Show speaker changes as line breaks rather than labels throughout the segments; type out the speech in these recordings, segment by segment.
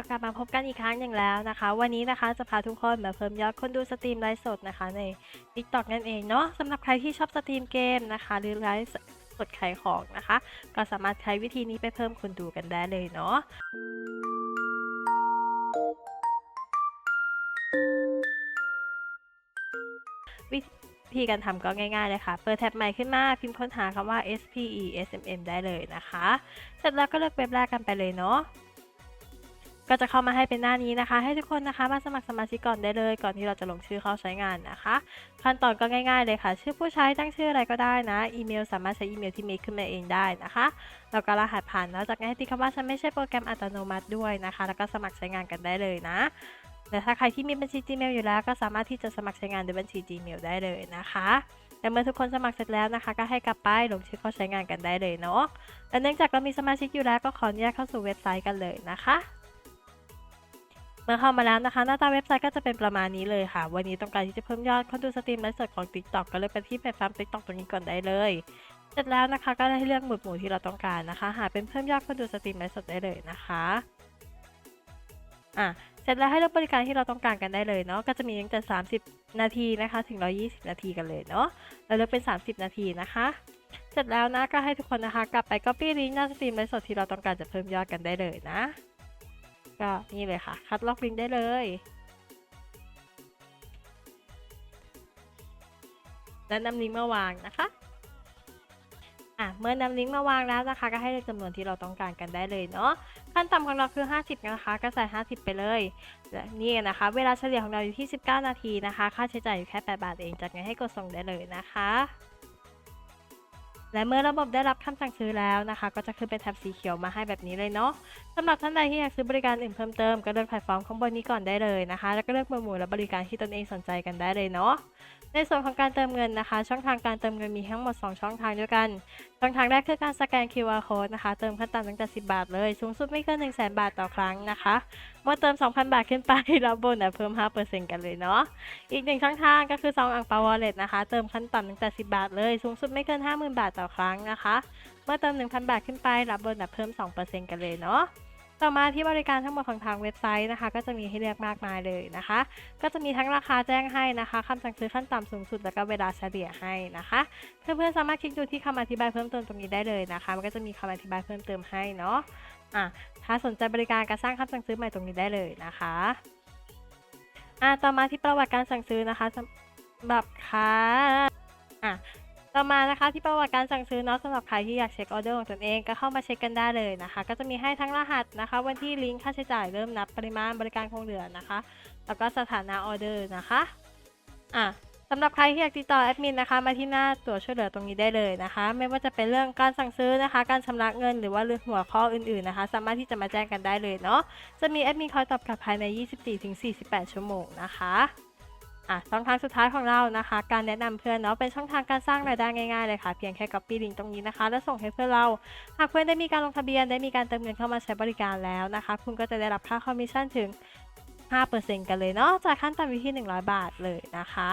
ก็กลับมาพบกันอีกครั้งหนึ่งแล้วนะคะ วันนี้นะคะจะพาทุกคนมาเพิ่มยอดคนดูสตรีมไลฟ์สดนะคะใน TikTok นั่นเองเนาะสำหรับใครที่ชอบสตรีมเกมนะคะ หรือไลฟ์สดขายของนะคะ ก็สามารถใช้วิธีนี้ไปเพิ่มคนดูกันได้เลยเนาะวิธีการทำก็ง่ายๆเลยค่ะ เปิดแท็บใหม่ขึ้นมา พิมพ์ค้นหาคำว่า SPE SMM ได้เลยนะคะ เสร็จแล้วก็เลือกเว็บแรกกันไปเลยเนาะ ก็จะเข้ามาให้เป็นหน้านี้นะคะ ให้ทุกคนนะคะมาสมัครสมาชิกก่อนได้เลย ก่อนที่เราจะลงชื่อเข้าใช้งานนะคะ ขั้นตอนก็ง่าย ๆ เลยค่ะ ชื่อผู้ใช้ตั้งชื่ออะไรก็ได้นะ อีเมลสามารถใช้อีเมลที่เมคขึ้นมาเองได้นะคะแล้วก็รหัสผ่านเนาะจากนั้นให้ติ๊กคำว่าฉันไม่ใช่โปรแกรมอัตโนมัติด้วยนะคะ แล้วก็สมัครใช้งานกันได้เลยนะแต่ถ้าใครที่มีบัญชี Gmail อยู่แล้วก็สามารถที่จะสมัครใช้งานด้วยบัญชี Gmail ได้เลยนะคะแต่เมื่อทุกคนสมัครเสร็จแล้วนะคะ ก็ให้กลับไปลงชื่อเข้าใช้งานกันได้เลยเนาะและเนื่องจากเรามีสมาชิกอยู่แล้วก็ขออนุญาตเข้าสู่เว็บไซต์กันเลยนะคะ มื่อเข้ามาแล้วนะคะ หน้าตาเว็บไซต์ก็จะเป็นประมาณนี้เลยค่ะ วันนี้ต้องการที่จะเพิ่มยอดคนดูสตรีมไลฟ์สดของ TikTok ก็เลือกไปที่แพลตฟอร์ม TikTok ตรงนี้ก่อนได้เลย เสร็จแล้วนะคะก็ได้เลือกหมวดหมู่ที่เราต้องการนะคะ หาเป็นเพิ่มยอดคนดูสตรีมไลฟ์สดได้เลยนะคะอะเสร็จแล้วให้เลือกบริการที่เราต้องการกันได้เลยเนาะก็จะมีตั้งแต่ 30 นาทีนะคะ ถึง 120 นาทีกันเลยเนาะเราเลือกเป็น 30 นาทีนะคะ เสร็จแล้วนะก็ให้ทุกคนนะคะ กลับไป copy ลิงก์หน้าสตรีมไลฟ์สดที่เราต้องการจะเพิ่มยอดกันได้เลยนะ ก็นี่เลยค่ะ คัดล็อกลิงก์ได้เลย และนำลิงก์มาวางนะคะอะเมื่อนำลิงก์มาวางแล้วนะคะ ก็ให้เลือกจำนวนที่เราต้องการกันได้เลยเนาะขั้นต่ำของเราคือ 50 นะคะ ก็ใส่ 50 ไปเลยและนี่นะคะ เวลาเฉลี่ยของเราอยู่ที่ 19 นาทีนะคะ ค่าใช้จ่ายอยู่แค่ 8 บาทเองจากนั้นให้กดส่งได้เลยนะคะ และเมื่อระบบได้รับคำสั่งซื้อแล้วนะคะ ก็จะขึ้นเป็นแท็บสีเขียวมาให้แบบนี้เลยเนาะสำหรับท่านใดที่อยากซื้อบริการอื่นเพิ่มเติมก็เลือกแพลตฟอร์มข้างบนนี้ก่อนได้เลยนะคะ แล้วก็เลือกหมวดหมู่และบริการที่ตนเองสนใจกันได้เลยเนาะในส่วนของการเติมเงินนะคะ ช่องทางการเติมเงินมีทั้งหมด 2 ช่องทางด้วยกัน ช่องทางแรกคือการสแกน QR code นะคะ เติมขั้นต่ำตั้งแต่ 10 บาทเลย สูงสุดไม่เกิน 1 0 0 0 0 0 บาทต่อครั้งนะคะ เมื่อเติม 2,000 บาทขึ้นไปรับโบนัสเพิ่ม 5%กันเลยเนาะ อีกหนึ่งช่องทางก็คือซองอังเปาวอลเล็ตนะคะ เติมขั้นต่ำตั้งแต่ 10 บาทเลย สูงสุดไม่เกิน 50,000 บาทต่อครั้งนะคะ เมื่อเติม 1,000 บาทขึ้นไป รับโบนัสเพิ่ม 2%กันเลยเนาะต่อมาที่บริการทั้งหมดของทางเว็บไซต์นะคะ ก็จะมีให้เลือกมากมายเลยนะคะ ก็จะมีทั้งราคาแจ้งให้นะคะคำสั่งซื้อขั้นต่ำสูงสุด แล้วก็เวลาเฉลี่ยให้นะคะ เพื่อนๆสามารถคลิกดูที่คำอธิบายเพิ่มเติมตรงนี้ได้เลยนะคะ มันก็จะมีคำอธิบายเพิ่มเติมให้เนาะอะถ้าสนใจบริการการสร้างคำสั่งซื้อใหม่ตรงนี้ได้เลยนะคะอะต่อมาที่ประวัติการสั่งซื้อนะคะสำหรับค่ะอะ ต่อมานะคะที่ประวัติการสั่งซื้อเนาะสำหรับใครที่อยากเช็คออเดอร์ของตนเองก็เข้ามาเช็คกันได้เลยนะคะ ก็จะมีให้ทั้งรหัสนะคะ วันที่ลิงก์ค่าใช้จ่ายเริ่มนับปริมาณบริการคงเหลือนะคะ แล้วก็สถานะออเดอร์นะคะอะสำหรับใครที่อยากติดต่อแอดมินนะคะมาที่หน้าตัวช่วยเหลือตรงนี้ได้เลยนะคะ ไม่ว่าจะเป็นเรื่องการสั่งซื้อนะคะ การชำระเงินหรือว่าเรื่องหัวข้ออื่นๆนะคะ สามารถที่จะมาแจ้งกันได้เลยเนาะจะมีแอดมินคอยตอบกลับภายใน 24-48 ชั่วโมงนะคะ อะช่องทางสุดท้ายของเรานะคะ การแนะนำเพื่อนเนาะเป็นช่องทางการสร้างรายได้ง่ายๆเลยค่ะ เพียงแค่ copy ลิงก์ตรงนี้นะคะ แล้วส่งให้เพื่อนเรา หากเพื่อนได้มีการลงทะเบียนได้มีการเติมเงินเข้ามาใช้บริการแล้วนะคะ คุณก็จะได้รับค่าคอมมิชชั่นถึง 5%กันเลยเนาะจากขั้นต่ำอยู่ที่ 100 บาทเลยนะคะ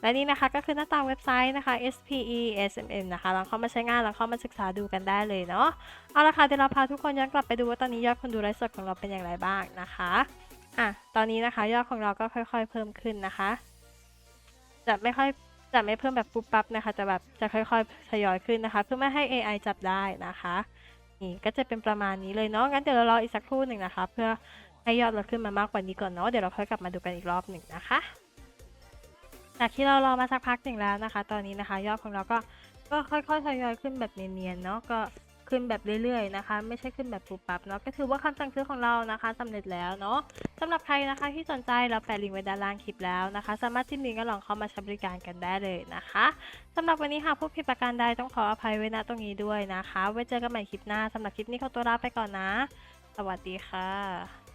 และนี่นะคะก็คือหน้าตาเว็บไซต์นะคะ SPE SMM นะคะลองเข้ามาใช้งานลองเข้ามาศึกษาดูกันได้เลยเนาะเอาละค่ะเดี๋ยวเราพาทุกคนย้อนกลับไปดูว่าตอนนี้ยอดคนดูไลฟ์สดของเราเป็นอย่างไรบ้างนะคะอะตอนนี้นะคะยอดของเราก็ค่อย ๆ เพิ่มขึ้นนะคะ จะไม่ค่อยจะไม่เพิ่มแบบปุ๊บปั๊บนะคะ จะแบบจะค่อยๆทยอยขึ้นนะคะ เพื่อไม่ให้ AI จับได้นะคะ นี่ก็จะเป็นประมาณนี้เลยเนาะงั้นเดี๋ยวเรารออีกสักครู่หนึ่งนะคะ เพื่อให้ยอดเราขึ้นมามากกว่านี้ก่อนเนาะเดี๋ยวเราค่อยกลับมาดูกันอีกรอบหนึ่งนะคะจากที่เรารอมาสักพักหนึ่งแล้วนะคะ ตอนนี้นะคะ ยอดของเราก็ก็ค่อยๆทยอยขึ้นแบบเนียนๆเนาะก็ ขึ้นแบบเรื่อยๆนะคะ ไม่ใช่ขึ้นแบบปุ๊บปั๊บเนาะก็ถือว่าคำสั่งซื้อของเรานะคะสำเร็จแล้วเนาะสำหรับใครนะคะที่สนใจเราแปะลิงก์ไว้ด้านล่างคลิปแล้วนะคะ สามารถจิ้มลิงก์ก็ลองเข้ามาใช้บริการกันได้เลยนะคะสำหรับวันนี้หากผู้ผิดประการใดต้องขออภัยไว้ณตรงนี้ด้วยนะคะ ไว้เจอกันใหม่คลิปหน้าสำหรับคลิปนี้ขอตัวลาไปก่อนนะ สวัสดีค่ะ